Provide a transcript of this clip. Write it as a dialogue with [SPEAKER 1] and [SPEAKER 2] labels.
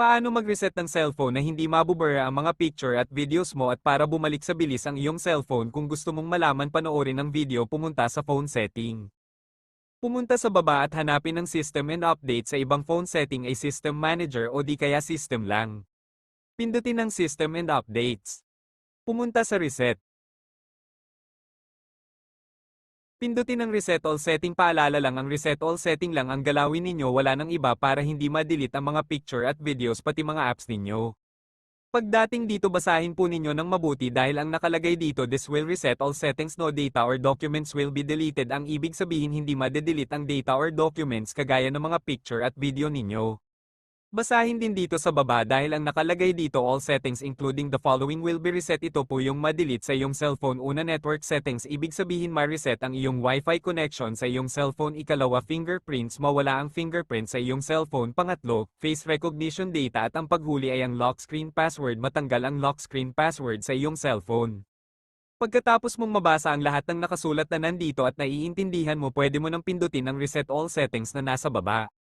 [SPEAKER 1] Paano mag-reset ng cellphone na hindi mabubura ang mga picture at videos mo at para bumalik sa bilis ang iyong cellphone kung gusto mong malaman panoorin ang video pumunta sa phone setting. Pumunta sa baba at hanapin ang system and update sa ibang phone setting ay system manager o di kaya system lang. Pindutin ang system and updates. Pumunta sa reset. Pindutin ang reset all setting paalala lang ang reset all setting lang ang galawin ninyo wala nang iba para hindi ma-delete ang mga picture at videos pati mga apps ninyo. Pagdating dito basahin po ninyo ng mabuti dahil ang nakalagay dito this will reset all settings no data or documents will be deleted ang ibig sabihin hindi ma-delete ang data or documents kagaya ng mga picture at video ninyo. Basahin din dito sa baba dahil ang nakalagay dito all settings including the following will be reset. Ito po yung ma-delete sa iyong cellphone. Una network settings. Ibig sabihin ma-reset ang iyong wifi connection sa iyong cellphone. Ikalawa fingerprints. Mawala ang fingerprint sa iyong cellphone. Pangatlo face recognition data. At ang paghuli ay ang lock screen password. Matanggal ang lock screen password sa iyong cellphone. Pagkatapos mong mabasa ang lahat ng nakasulat na nandito at naiintindihan mo pwede mo nang pindutin ang reset all settings na nasa baba.